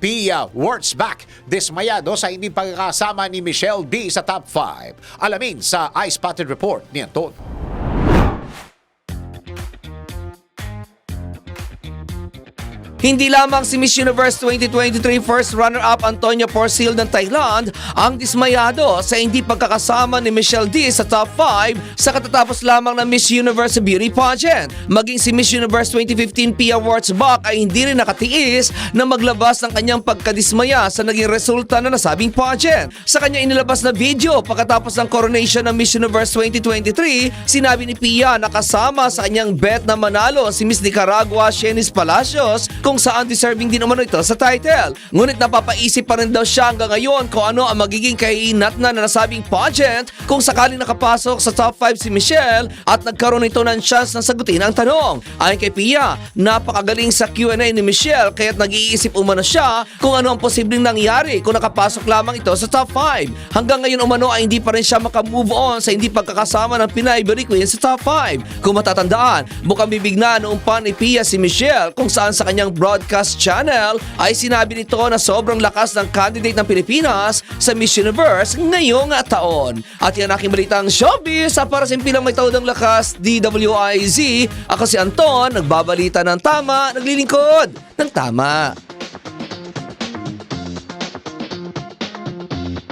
Pia Wurtzbach, dismayado sa hindi pagkakasama ni Michelle D sa top 5. Alamin sa I Spotted Report ni Anton. Hindi lamang si Miss Universe 2023 first runner-up Antonia Porcil ng Thailand ang dismayado sa hindi pagkakasama ni Michelle D sa top 5 sa katatapos lamang ng Miss Universe Beauty Pageant. Maging si Miss Universe 2015 Pia Wurtzbach ay hindi rin nakatiis na maglabas ng kanyang pagkadismaya sa naging resulta na nasabing pageant. Sa kanya inilabas na video pagkatapos ng coronation ng Miss Universe 2023, sinabi ni Pia na kasama sa kanyang bet na manalo si Miss Nicaragua Shenis Palacios kung saan deserving din umano ito sa title. Ngunit napapaisip pa rin daw siya hanggang ngayon kung ano ang magiging kahinat na na nasabing pageant kung sakaling nakapasok sa top 5 si Michelle at nagkaroon ito ng chance na sagutin ang tanong. Ayon kay Pia, napakagaling sa Q&A ni Michelle kaya't nag-iisip umano siya kung ano ang posibleng nangyari kung nakapasok lamang ito sa top 5. Hanggang ngayon umano ay hindi pa rin siya makamove on sa hindi pagkakasama ng Pinay Beauty Queen sa top 5. Kung matatandaan, mukhang bibigna noong pa ni Pia si Michelle kung saan sa kanyang broadcast channel ay sinabi nito na sobrang lakas ng candidate ng Pilipinas sa Miss Universe ngayong taon. At yan aking balitang showbiz sa para sa impilang may taudang lakas DWIZ. Ako si Anton, nagbabalita ng tama, naglilingkod ng tama.